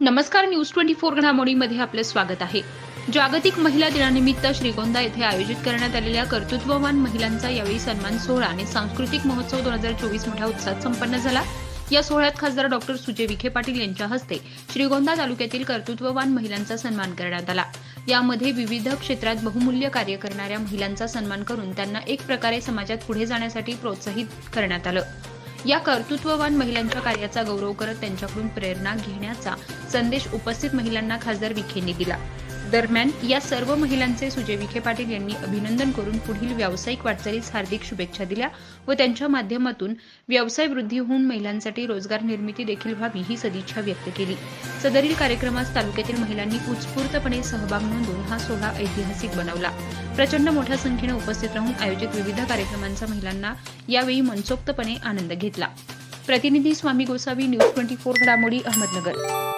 नमस्कार news twenty four घडामोडीमध्ये आपलं स्वागत आहे. जागतिक महिला दिनानिमित्त श्रीगोंदा येथे आयोजित करण्यात आलेल्या कर्तृत्ववान महिलांचा यावेळी सन्मान सोहळा आणि सांस्कृतिक महोत्सव दोन हजार चोवीस मोठ्या उत्साहात संपन्न झाला. या सोहळ्यात खासदार डॉक्टर सुजय विखे पाटील यांच्या हस्ते श्रीगोंदा तालुक्यातील कर्तृत्ववान महिलांचा सन्मान करण्यात आला. यामध्ये विविध क्षेत्रात बहुमूल्य कार्य करणाऱ्या महिलांचा सन्मान करून त्यांना एक प्रकारे समाजात पुढे जाण्यासाठी प्रोत्साहित करण्यात आलं. या कर्तृत्ववान महिलांच्या कार्याचा गौरव करत त्यांच्याकडून प्रेरणा घेण्याचा संदेश उपस्थित महिलांना खासदार विखेंनी दिला. दरम्यान या सर्व महिलांचे सुजय विखे पाटील यांनी अभिनंदन करून पुढील व्यावसायिक वाटचालीस हार्दिक शुभेच्छा दिल्या व त्यांच्या माध्यमातून व्यवसाय वृद्धी होऊन महिलांसाठी रोजगार निर्मिती देखील व्हावी ही सदिच्छा व्यक्त केली. सदरील कार्यक्रमास तालुक्यातील महिलांनी उत्स्फूर्तपणे सहभाग नोंदवून हा सोहळा ऐतिहासिक बनवला. प्रचंड मोठ्या संख्येने उपस्थित राहून आयोजित विविध कार्यक्रमांचा महिलांना यावेळी मनसोक्तपणे आनंद घेतला. प्रतिनिधी Swami Gosavi news twenty four घडामोडी अहमदनगर.